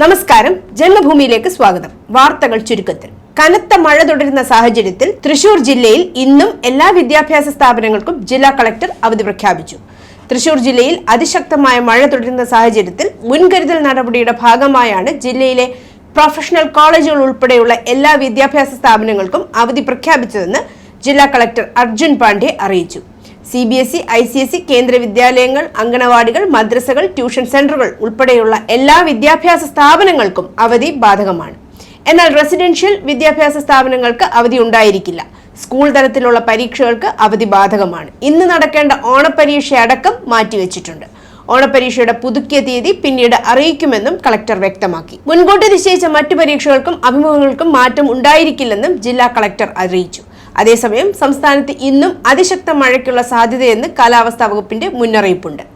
നമസ്കാരം. ജന്മഭൂമിയിലേക്ക് സ്വാഗതം. വാർത്തകൾ ചുരുക്കത്തിൽ. കനത്ത മഴ തുടരുന്ന സാഹചര്യത്തിൽ തൃശൂർ ജില്ലയിൽ ഇന്നും എല്ലാ വിദ്യാഭ്യാസ സ്ഥാപനങ്ങൾക്കും ജില്ലാ കളക്ടർ അവധി പ്രഖ്യാപിച്ചു. തൃശൂർ ജില്ലയിൽ അതിശക്തമായ മഴ തുടരുന്ന സാഹചര്യത്തിൽ മുൻകരുതൽ നടപടിയുടെ ഭാഗമായാണ് ജില്ലയിലെ പ്രൊഫഷണൽ കോളേജുകൾ ഉൾപ്പെടെയുള്ള എല്ലാ വിദ്യാഭ്യാസ സ്ഥാപനങ്ങൾക്കും അവധി പ്രഖ്യാപിച്ചതെന്ന് ജില്ലാ കളക്ടർ അർജുൻ പാണ്ഡെ അറിയിച്ചു. C B S E I C S E കേന്ദ്ര വിദ്യാലയങ്ങൾ അങ്കണവാടികൾ മദ്രസകൾ ട്യൂഷൻ സെന്ററുകൾ ഉൾപ്പെടെയുള്ള എല്ലാ വിദ്യാഭ്യാസ സ്ഥാപനങ്ങൾക്കും അവധി ബാധകമാണ്. എന്നാൽ റെസിഡൻഷ്യൽ വിദ്യാഭ്യാസ സ്ഥാപനങ്ങൾക്ക് അവധി ഉണ്ടായിരിക്കില്ല. സ്കൂൾ തലത്തിലുള്ള പരീക്ഷകൾക്ക് അവധി ബാധകമാണ്. ഇന്ന് നടക്കേണ്ട ഓണപരീക്ഷ അടക്കം മാറ്റിവെച്ചിട്ടുണ്ട്. ഓണപരീക്ഷയുടെ പുതുക്കിയ തീയതി പിന്നീട് അറിയിക്കുമെന്നും കളക്ടർ വ്യക്തമാക്കി. മുൻകൂട്ടി നിശ്ചയിച്ച മറ്റു പരീക്ഷകൾക്കും അഭിമുഖങ്ങൾക്കും മാറ്റം ഉണ്ടായിരിക്കില്ലെന്നും ജില്ലാ കളക്ടർ അറിയിച്ചു. അതേസമയം സംസ്ഥാനത്ത് ഇന്നും അതിശക്ത മഴയ്ക്കുള്ള സാധ്യതയെന്ന് കാലാവസ്ഥാ വകുപ്പിന്റെ മുന്നറിയിപ്പുണ്ട്.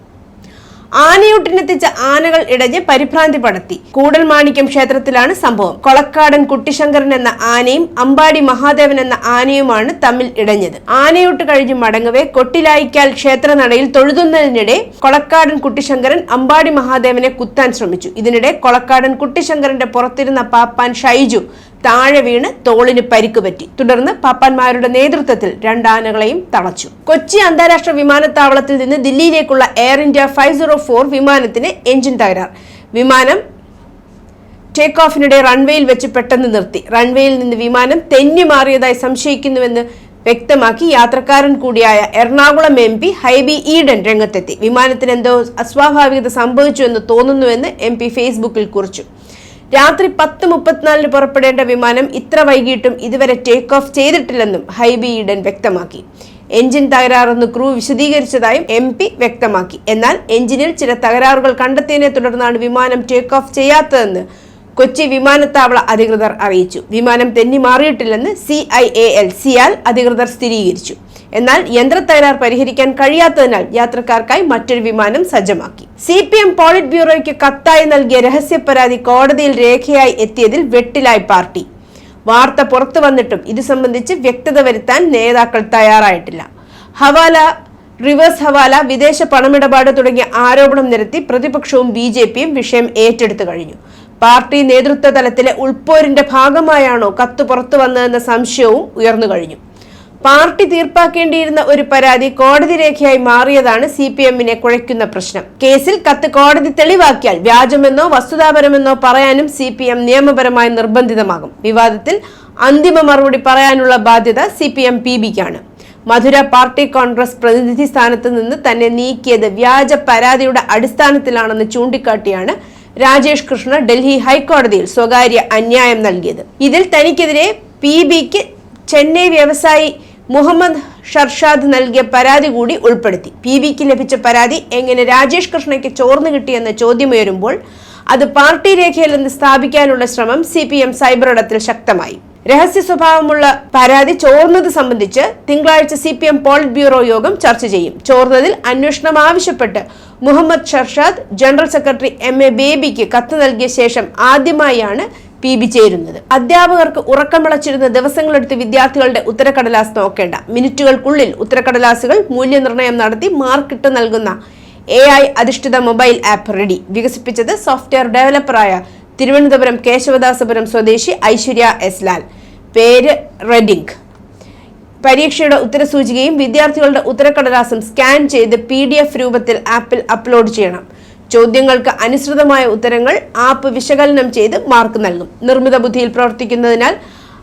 ആനയൂട്ടിനെത്തിച്ച ആനകൾ ഇടഞ്ഞ് പരിഭ്രാന്തി പടത്തി കൂടൽമാണിക്യം ക്ഷേത്രത്തിലാണ് സംഭവം. കൊളക്കാടൻ കുട്ടിശങ്കരൻ എന്ന ആനയും അമ്പാടി മഹാദേവൻ എന്ന ആനയുമാണ് തമ്മിൽ ഇടഞ്ഞത്. ആനയൂട്ട് കഴിഞ്ഞ് മടങ്ങവേ കൊട്ടിലായിക്കാൽ ക്ഷേത്രനടയിൽ തൊഴുതുന്നതിനിടെ കൊളക്കാടൻ കുട്ടിശങ്കരൻ അമ്പാടി മഹാദേവനെ കുത്താൻ ശ്രമിച്ചു. ഇതിനിടെ കൊളക്കാടൻ കുട്ടിശങ്കരന്റെ പുറത്തിരുന്ന പാപ്പാൻ ഷൈജു താഴെ വീണ് തോളിന് പരിക്ക് പറ്റി. തുടർന്ന് പാപ്പാന്മാരുടെ നേതൃത്വത്തിൽ രണ്ടാനകളെയും തളച്ചു. കൊച്ചി അന്താരാഷ്ട്ര വിമാനത്താവളത്തിൽ നിന്ന് ദില്ലിയിലേക്കുള്ള Air India five zero four വിമാനത്തിന് എഞ്ചിൻ തകരാർ. വിമാനം ടേക്ക് ഓഫിനിടെ റൺവേയിൽ വെച്ച് പെട്ടെന്ന് നിർത്തി. റൺവേയിൽ നിന്ന് വിമാനം തെന്നി മാറിയതായി സംശയിക്കുന്നുവെന്ന് വ്യക്തമാക്കി യാത്രക്കാരൻ കൂടിയായ എറണാകുളം എം പി ഹൈബി ഈഡൻ രംഗത്തെത്തി. വിമാനത്തിന് എന്തോ അസ്വാഭാവികത സംഭവിച്ചു എന്ന് തോന്നുന്നുവെന്ന് എം പി ഫേസ്ബുക്കിൽ കുറിച്ചു. രാത്രി പത്ത് മുപ്പത്തിനാലിന് പുറപ്പെടേണ്ട വിമാനം ഇത്ര വൈകിട്ടും ഇതുവരെ ടേക്ക് ഓഫ് ചെയ്തിട്ടില്ലെന്നും ഹൈബി ഈഡൻ വ്യക്തമാക്കി. എഞ്ചിൻ തകരാറെന്ന് ക്രൂ വിശദീകരിച്ചതായും എം പി വ്യക്തമാക്കി. എന്നാൽ എഞ്ചിനിൽ ചില തകരാറുകൾ കണ്ടെത്തിയതിനെ തുടർന്നാണ് വിമാനം ടേക്ക് ഓഫ് ചെയ്യാത്തതെന്ന് കൊച്ചി വിമാനത്താവള അധികൃതർ അറിയിച്ചു. വിമാനം തെന്നി മാറിയിട്ടില്ലെന്ന് C I A L CIAL അധികൃതർ സ്ഥിരീകരിച്ചു. എന്നാൽ യന്ത്രത്തകരാർ പരിഹരിക്കാൻ കഴിയാത്തതിനാൽ യാത്രക്കാർക്കായി മറ്റൊരു വിമാനം സജ്ജമാക്കി. സി പി എം പോളിറ്റ് ബ്യൂറോയ്ക്ക് കത്തായി നൽകിയ രഹസ്യ പരാതി കോടതിയിൽ രേഖയായി എത്തിയതിൽ വെട്ടിലായി പാർട്ടി. വാർത്ത പുറത്തു വന്നിട്ടും ഇത് സംബന്ധിച്ച് വ്യക്തത വരുത്താൻ നേതാക്കൾ തയ്യാറായിട്ടില്ല. ഹവാല റിവേഴ്സ് ഹവാല വിദേശ പണമിടപാട് തുടങ്ങിയ ആരോപണം നിരത്തി പ്രതിപക്ഷവും ബി ജെ പിയും വിഷയം ഏറ്റെടുത്തു കഴിഞ്ഞു. പാർട്ടി നേതൃത്വ തലത്തിലെ ഉൾപ്പോരിന്റെ ഭാഗമായാണോ കത്ത് പുറത്തു വന്നതെന്ന സംശയവും ഉയർന്നു കഴിഞ്ഞു. പാർട്ടി തീർപ്പാക്കേണ്ടിയിരുന്ന ഒരു പരാതി കോടതി രേഖയായി മാറിയതാണ് സി പി എമ്മിനെ കുഴയ്ക്കുന്ന പ്രശ്നം. കേസിൽ കത്ത് കോടതി തെളിവാക്കിയാൽ വ്യാജമെന്നോ വസ്തുതാപരമെന്നോ പറയാനും സി പി എം നിയമപരമായി നിർബന്ധിതമാകും. വിവാദത്തിൽ അന്തിമ മറുപടി പറയാനുള്ള ബാധ്യത സി പി എം പി ബിക്കാണ്. മധുര പാർട്ടി കോൺഗ്രസ് പ്രതിനിധി സ്ഥാനത്ത് നിന്ന് തന്നെ നീക്കിയത് വ്യാജ പരാതിയുടെ അടിസ്ഥാനത്തിലാണെന്ന് ചൂണ്ടിക്കാട്ടിയാണ് രാജേഷ് കൃഷ്ണ ഡൽഹി ഹൈക്കോടതിയിൽ സ്വകാര്യ അന്യായം നൽകിയത്. ഇതിൽ തനിക്കെതിരെ പി ബിക്ക് ചെന്നൈ വ്യവസായി മുഹമ്മദ് ഷർഷാദ് നൽകിയ പരാതി കൂടി ഉൾപ്പെടുത്തി. പി ബിക്ക് ലഭിച്ച പരാതി എങ്ങനെ രാജേഷ് കൃഷ്ണയ്ക്ക് ചോർന്നു കിട്ടിയെന്ന ചോദ്യമുയരുമ്പോൾ അത് പാർട്ടി രേഖയിലെന്ന് സ്ഥാപിക്കാനുള്ള ശ്രമം സി പി എം സൈബർ ഇടത്തിൽ ശക്തമായി. രഹസ്യ സ്വഭാവമുള്ള പരാതി ചോർന്നത് സംബന്ധിച്ച് തിങ്കളാഴ്ച C P M polit bureau യോഗം ചർച്ച ചെയ്യും. ചോർന്നതിൽ അന്വേഷണം ആവശ്യപ്പെട്ട് Muhammad Sharshad general secretary M A ബേബിക്ക് കത്ത് നൽകിയ ശേഷം ആദ്യമായാണ് പി ബി ചേരുന്നത്. അധ്യാപകർക്ക് ഉറക്കം വിളച്ചിരുന്ന ദിവസങ്ങളെടുത്ത് വിദ്യാർത്ഥികളുടെ ഉത്തരക്കടലാസ് നോക്കേണ്ട. മിനിറ്റുകൾക്കുള്ളിൽ ഉത്തരക്കടലാസുകൾ മൂല്യനിർണയം നടത്തി മാർക്കിട്ട് നൽകുന്ന എ ഐ അധിഷ്ഠിത മൊബൈൽ ആപ്പ് റെഡി. വികസിപ്പിച്ചത് സോഫ്റ്റ്വെയർ ഡെവലപ്പറായ തിരുവനന്തപുരം കേശവദാസപുരം സ്വദേശി ഐശ്വര്യ എസ് ലാൽ. പേര് റെഡിങ്. പരീക്ഷയുടെ ഉത്തരസൂചികയും വിദ്യാർത്ഥികളുടെ ഉത്തരക്കടലാസും സ്കാൻ ചെയ്ത് പി രൂപത്തിൽ ആപ്പിൽ അപ്ലോഡ് ചെയ്യണം. ചോദ്യങ്ങൾക്ക് അനുസൃതമായ ഉത്തരങ്ങൾ ആപ്പ് വിശകലനം ചെയ്ത് മാർക്ക് നൽകും. നിർമ്മിത ബുദ്ധിയിൽ പ്രവർത്തിക്കുന്നതിനാൽ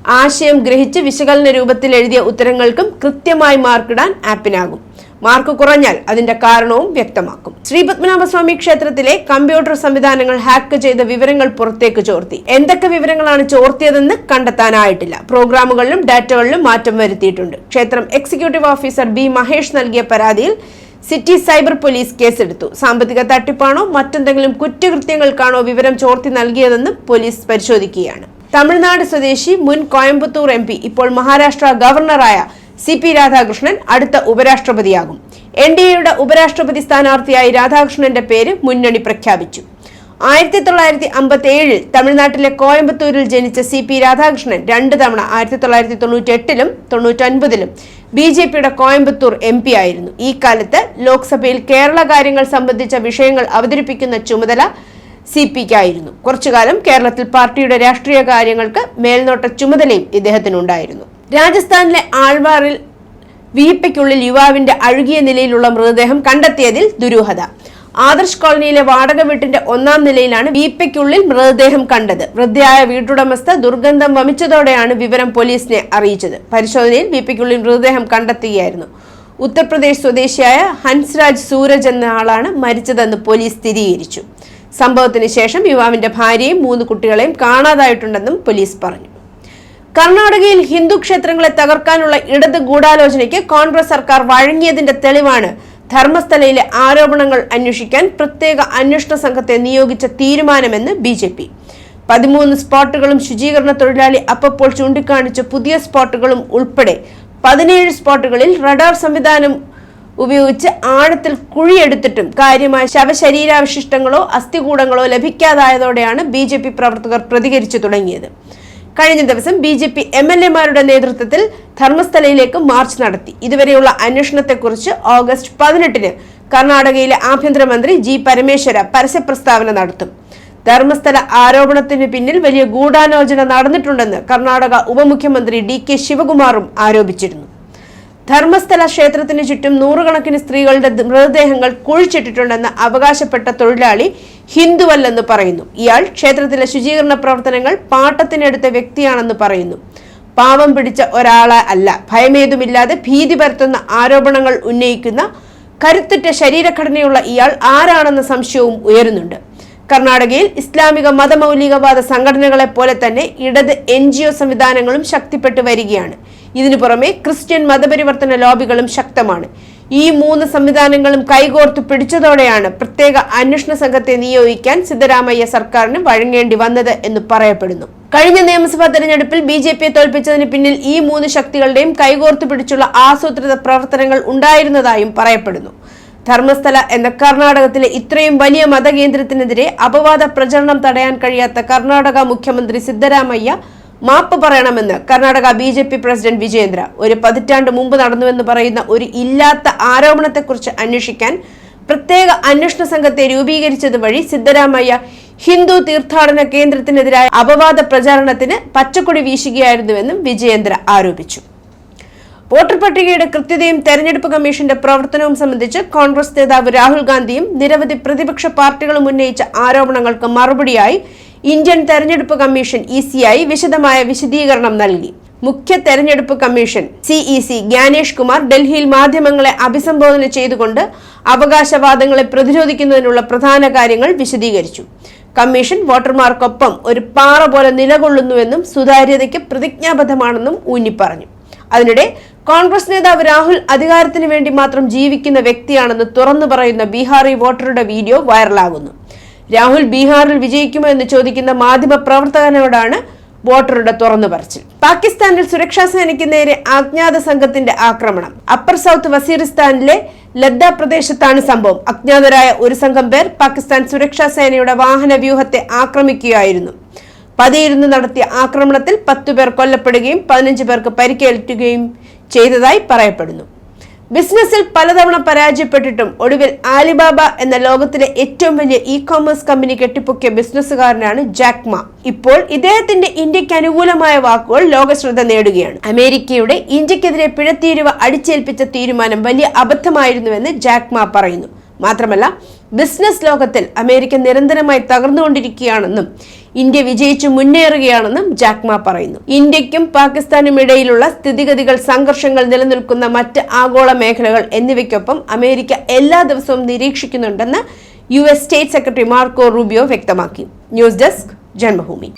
ആശയം ഗ്രഹിച്ച് വിശകലന രൂപത്തിൽ എഴുതിയ ഉത്തരങ്ങൾക്കും കൃത്യമായി മാർക്കിടാൻ ആപ്പിനാകും. മാർക്ക് കുറഞ്ഞാൽ അതിന്റെ കാരണവും വ്യക്തമാക്കും. ശ്രീ പത്മനാഭസ്വാമി ക്ഷേത്രത്തിലെ കമ്പ്യൂട്ടർ സംവിധാനങ്ങൾ ഹാക്ക് ചെയ്ത വിവരങ്ങൾ പുറത്തേക്ക് ചോർത്തി. എന്തൊക്കെ വിവരങ്ങളാണ് ചോർത്തിയതെന്ന് കണ്ടെത്താനായിട്ടില്ല. പ്രോഗ്രാമുകളിലും ഡാറ്റകളിലും മാറ്റം വരുത്തിയിട്ടുണ്ട്. ക്ഷേത്രം എക്സിക്യൂട്ടീവ് ഓഫീസർ ബി മഹേഷ് നൽകിയ പരാതിയിൽ സിറ്റി സൈബർ പോലീസ് കേസെടുത്തു. സാമ്പത്തിക തട്ടിപ്പാണോ മറ്റെന്തെങ്കിലും കുറ്റകൃത്യങ്ങൾക്കാണോ വിവരം ചോർത്തി നൽകിയതെന്ന് പോലീസ് പരിശോധിക്കുകയാണ്. തമിഴ്നാട് സ്വദേശി മുൻ കോയമ്പത്തൂർ എം ഇപ്പോൾ മഹാരാഷ്ട്ര ഗവർണറായ സി പി രാധാകൃഷ്ണൻ അടുത്ത ഉപരാഷ്ട്രപതിയാകും. എൻ ഡി എയുടെ ഉപരാഷ്ട്രപതി സ്ഥാനാർത്ഥിയായി രാധാകൃഷ്ണന്റെ പേര് മുന്നണി പ്രഖ്യാപിച്ചു. ആയിരത്തി തൊള്ളായിരത്തി അമ്പത്തി ഏഴിൽ തമിഴ്നാട്ടിലെ കോയമ്പത്തൂരിൽ ജനിച്ച സി പി രാധാകൃഷ്ണൻ രണ്ട് തവണ ആയിരത്തി തൊള്ളായിരത്തി തൊണ്ണൂറ്റി എട്ടിലും തൊണ്ണൂറ്റൊൻപതിലും ബി ജെ പിയുടെ കോയമ്പത്തൂർ എം പി ആയിരുന്നു. ഈ കാലത്ത് ലോക്സഭയിൽ കേരള കാര്യങ്ങൾ സംബന്ധിച്ച വിഷയങ്ങൾ അവതരിപ്പിക്കുന്ന ചുമതല സി പിക്കായിരുന്നു കുറച്ചുകാലം കേരളത്തിൽ പാർട്ടിയുടെ രാഷ്ട്രീയ കാര്യങ്ങൾക്ക് മേൽനോട്ട ചുമതലയും ഇദ്ദേഹത്തിനുണ്ടായിരുന്നു. രാജസ്ഥാനിലെ ആൾവാറിൽ വീപ്പയ്ക്കുള്ളിൽ യുവാവിന്റെ അഴുകിയ നിലയിലുള്ള മൃതദേഹം കണ്ടെത്തിയതിൽ ദുരൂഹത. ആദർശ് കോളനിയിലെ വാടക വീട്ടിന്റെ ഒന്നാം നിലയിലാണ് വീപ്പയ്ക്കുള്ളിൽ മൃതദേഹം കണ്ടത്. വൃദ്ധയായ വീട്ടുടമസ്ഥ ദുർഗന്ധം വമിച്ചതോടെയാണ് വിവരം പോലീസിനെ അറിയിച്ചത്. പരിശോധനയിൽ വീപ്പയ്ക്കുള്ളിൽ മൃതദേഹം കണ്ടെത്തുകയായിരുന്നു. ഉത്തർപ്രദേശ് സ്വദേശിയായ ഹൻസ്രാജ് സൂരജ് എന്ന ആളാണ് മരിച്ചതെന്ന് പോലീസ് സ്ഥിരീകരിച്ചു. സംഭവത്തിന് ശേഷം യുവാവിന്റെ ഭാര്യയും മൂന്ന് കുട്ടികളെയും കാണാതായിട്ടുണ്ടെന്നും പോലീസ് പറഞ്ഞു. കർണാടകയിൽ ഹിന്ദു ക്ഷേത്രങ്ങളെ തകർക്കാനുള്ള ഇടത് ഗൂഢാലോചനയ്ക്ക് കോൺഗ്രസ് സർക്കാർ വഴങ്ങിയതിന്റെ തെളിവാണ് ധർമ്മസ്ഥലയിലെ ആരോപണങ്ങൾ അന്വേഷിക്കാൻ പ്രത്യേക അന്വേഷണ സംഘത്തെ നിയോഗിച്ച തീരുമാനമെന്ന് ബി ജെ പി. പതിമൂന്ന് സ്പോട്ടുകളും ശുചീകരണ തൊഴിലാളി അപ്പപ്പോൾ ചൂണ്ടിക്കാണിച്ച പുതിയ സ്പോട്ടുകളും ഉൾപ്പെടെ പതിനേഴ് സ്പോട്ടുകളിൽ റഡാർ സംവിധാനം ഉപയോഗിച്ച് ആഴത്തിൽ കുഴിയെടുത്തിട്ടും കാര്യമായ ശവശരീരാവശിഷ്ടങ്ങളോ അസ്ഥികൂടങ്ങളോ ലഭിക്കാതായതോടെയാണ് ബി ജെ പി പ്രവർത്തകർ പ്രതികരിച്ചു തുടങ്ങിയത്. കഴിഞ്ഞ ദിവസം B J P M L എമാരുടെ നേതൃത്വത്തിൽ ധർമ്മസ്ഥലയിലേക്ക് മാർച്ച് നടത്തി. ഇതുവരെയുള്ള അന്വേഷണത്തെക്കുറിച്ച് ഓഗസ്റ്റ് പതിനെട്ടിന് കർണാടകയിലെ ആഭ്യന്തരമന്ത്രി ജി പരമേശ്വര പരസ്യപ്രസ്താവന നടത്തും. ധർമ്മസ്ഥല ആരോപണത്തിന് പിന്നിൽ വലിയ ഗൂഢാലോചന നടന്നിട്ടുണ്ടെന്ന് കർണാടക ഉപമുഖ്യമന്ത്രി ഡി കെ ശിവകുമാറും ആരോപിച്ചിരുന്നു. ധർമ്മസ്ഥല ക്ഷേത്രത്തിന് ചുറ്റും നൂറുകണക്കിന് സ്ത്രീകളുടെ മൃതദേഹങ്ങൾ കുഴിച്ചിട്ടിട്ടുണ്ടെന്ന് അവകാശപ്പെട്ട തൊഴിലാളി ഹിന്ദുവല്ലെന്ന് പറയുന്നു. ഇയാൾ ക്ഷേത്രത്തിലെ ശുചീകരണ പ്രവർത്തനങ്ങൾ പാട്ടത്തിനെടുത്ത വ്യക്തിയാണെന്ന് പറയുന്നു. പാവം പിടിച്ച ഒരാളെ അല്ല. ഭയമേതുമില്ലാതെ ഭീതി പരത്തുന്ന ആരോപണങ്ങൾ ഉന്നയിക്കുന്ന കരുത്തുറ്റ ശരീരഘടനയുള്ള ഇയാൾ ആരാണെന്ന സംശയവും ഉയരുന്നുണ്ട്. കർണാടകയിൽ ഇസ്ലാമിക മതമൗലികവാദ സംഘടനകളെ പോലെ തന്നെ ഇടത് എൻ ജി ഒ സംവിധാനങ്ങളും ശക്തിപ്പെട്ടു വരികയാണ്. ഇതിനു പുറമെ ക്രിസ്ത്യൻ മതപരിവർത്തന ലോബികളും ശക്തമാണ്. ഈ മൂന്ന് സംവിധാനങ്ങളും കൈകോർത്തു പിടിച്ചതോടെയാണ് പ്രത്യേക അന്വേഷണ സംഘത്തെ നിയോഗിക്കാൻ സിദ്ധരാമയ്യ സർക്കാരിന് വഴങ്ങേണ്ടി വന്നത് എന്ന് പറയപ്പെടുന്നു. കഴിഞ്ഞ നിയമസഭാ തെരഞ്ഞെടുപ്പിൽ ബി ജെ പിയെ തോൽപ്പിച്ചതിന് പിന്നിൽ ഈ മൂന്ന് ശക്തികളുടെയും കൈകോർത്തു പിടിച്ചുള്ള ആസൂത്രിത പ്രവർത്തനങ്ങൾ ഉണ്ടായിരുന്നതായും പറയപ്പെടുന്നു. ധർമ്മസ്ഥല എന്ന കർണാടകത്തിലെ ഇത്രയും വലിയ മതകേന്ദ്രത്തിനെതിരെ അപവാദ പ്രചരണം തടയാൻ കഴിയാത്ത കർണാടക മുഖ്യമന്ത്രി സിദ്ധരാമയ്യ മാപ്പ് പറയണമെന്ന് Karnataka B J P president Vijayendra. ഒരു പതിറ്റാണ്ട് മുമ്പ് നടന്നുവെന്ന് പറയുന്ന ഒരു ഇല്ലാത്ത ആരോപണത്തെക്കുറിച്ച് അന്വേഷിക്കാൻ പ്രത്യേക അന്വേഷണ സംഘത്തെ രൂപീകരിച്ചത് വഴി സിദ്ധരാമയ്യ ഹിന്ദു തീർത്ഥാടന കേന്ദ്രത്തിനെതിരായ അപവാദ പ്രചാരണത്തിന് പച്ചക്കൊടി വീശുകയായിരുന്നുവെന്നും വിജയേന്ദ്ര ആരോപിച്ചു. വോട്ടർ പട്ടികയുടെ കൃത്യതയും തെരഞ്ഞെടുപ്പ് കമ്മീഷന്റെ പ്രവർത്തനവും സംബന്ധിച്ച് കോൺഗ്രസ് നേതാവ് രാഹുൽ ഗാന്ധിയും നിരവധി പ്രതിപക്ഷ പാർട്ടികളും ഉന്നയിച്ച ആരോപണങ്ങൾക്ക് മറുപടിയായി ഇന്ത്യൻ തെരഞ്ഞെടുപ്പ് കമ്മീഷൻ ഇ സിയായി വിശദമായ വിശദീകരണം നൽകി. മുഖ്യ തെരഞ്ഞെടുപ്പ് കമ്മീഷൻ സിഇസി ജ്ഞാനേഷ് കുമാർ ഡൽഹിയിൽ മാധ്യമങ്ങളെ അഭിസംബോധന ചെയ്തുകൊണ്ട് അവകാശവാദങ്ങളെ പ്രതിരോധിക്കുന്നതിനുള്ള പ്രധാന കാര്യങ്ങൾ വിശദീകരിച്ചു. കമ്മീഷൻ വോട്ടർമാർക്കൊപ്പം ഒരു പാറ പോലെ നിലകൊള്ളുന്നുവെന്നും സുതാര്യതയ്ക്ക് പ്രതിജ്ഞാബദ്ധമാണെന്നും ഊന്നിപ്പറഞ്ഞു. അതിനിടെ കോൺഗ്രസ് നേതാവ് രാഹുൽ അധികാരത്തിന് വേണ്ടി മാത്രം ജീവിക്കുന്ന വ്യക്തിയാണെന്ന് തുറന്നു പറയുന്ന ബീഹാറി വോട്ടറുടെ വീഡിയോ വൈറലാകുന്നു. രാഹുൽ ബീഹാറിൽ വിജയിക്കുമോ എന്ന് ചോദിക്കുന്ന മാധ്യമ പ്രവർത്തകനോടാണ് വോട്ടറുടെ തുറന്നു പറച്ചിൽ. പാകിസ്ഥാനിൽ സുരക്ഷാ സേനയ്ക്ക് നേരെ അജ്ഞാത സംഘത്തിന്റെ ആക്രമണം. അപ്പർ സൗത്ത് വസീറിസ്ഥാനിലെ ലദ്ദ പ്രദേശത്താണ് സംഭവം. അജ്ഞാതരായ ഒരു സംഘം പേർ പാകിസ്ഥാൻ സുരക്ഷാ സേനയുടെ വാഹന വ്യൂഹത്തെ ആക്രമിക്കുകയായിരുന്നു. പതിയിരുന്ന് നടത്തിയ ആക്രമണത്തിൽ പത്തുപേർ കൊല്ലപ്പെടുകയും പതിനഞ്ച് പേർക്ക് പരിക്കേൽക്കുകയും ചെയ്തതായി പറയപ്പെടുന്നു. ബിസിനസ്സിൽ പലതവണ പരാജയപ്പെട്ടിട്ടും ഒടുവിൽ ആലിബാബ എന്ന ലോകത്തിലെ ഏറ്റവും വലിയ ഇ കോമേഴ്സ് കമ്പനി കെട്ടിപ്പൊക്കിയ ബിസിനസ്സുകാരനാണ് ജാക്മ ഇപ്പോൾ ഇദ്ദേഹത്തിന്റെ ഇന്ത്യയ്ക്ക് അനുകൂലമായ വാക്കുകൾ ലോകശ്രദ്ധ നേടുകയാണ്. അമേരിക്കയുടെ ഇന്ത്യക്കെതിരെ പിഴത്തീരുവ അടിച്ചേൽപ്പിച്ച തീരുമാനം വലിയ അബദ്ധമായിരുന്നുവെന്ന് ജാക്മ പറയുന്നു. മാത്രമല്ല ബിസിനസ് ലോകത്തിൽ അമേരിക്ക നിരന്തരമായി തകർന്നുകൊണ്ടിരിക്കുകയാണെന്നും ഇന്ത്യ വിജയിച്ചു മുന്നേറുകയാണെന്നും ജാക്മ പറയുന്നു. ഇന്ത്യക്കും പാകിസ്ഥാനും ഇടയിലുള്ള സ്ഥിതിഗതികൾ സംഘർഷങ്ങൾ നിലനിൽക്കുന്ന മറ്റ് ആഗോള മേഖലകൾ എന്നിവയ്ക്കൊപ്പം അമേരിക്ക എല്ലാ ദിവസവും നിരീക്ഷിക്കുന്നുണ്ടെന്ന് U S state secretary Marco Rubio വ്യക്തമാക്കി. News desk Janmabhumi.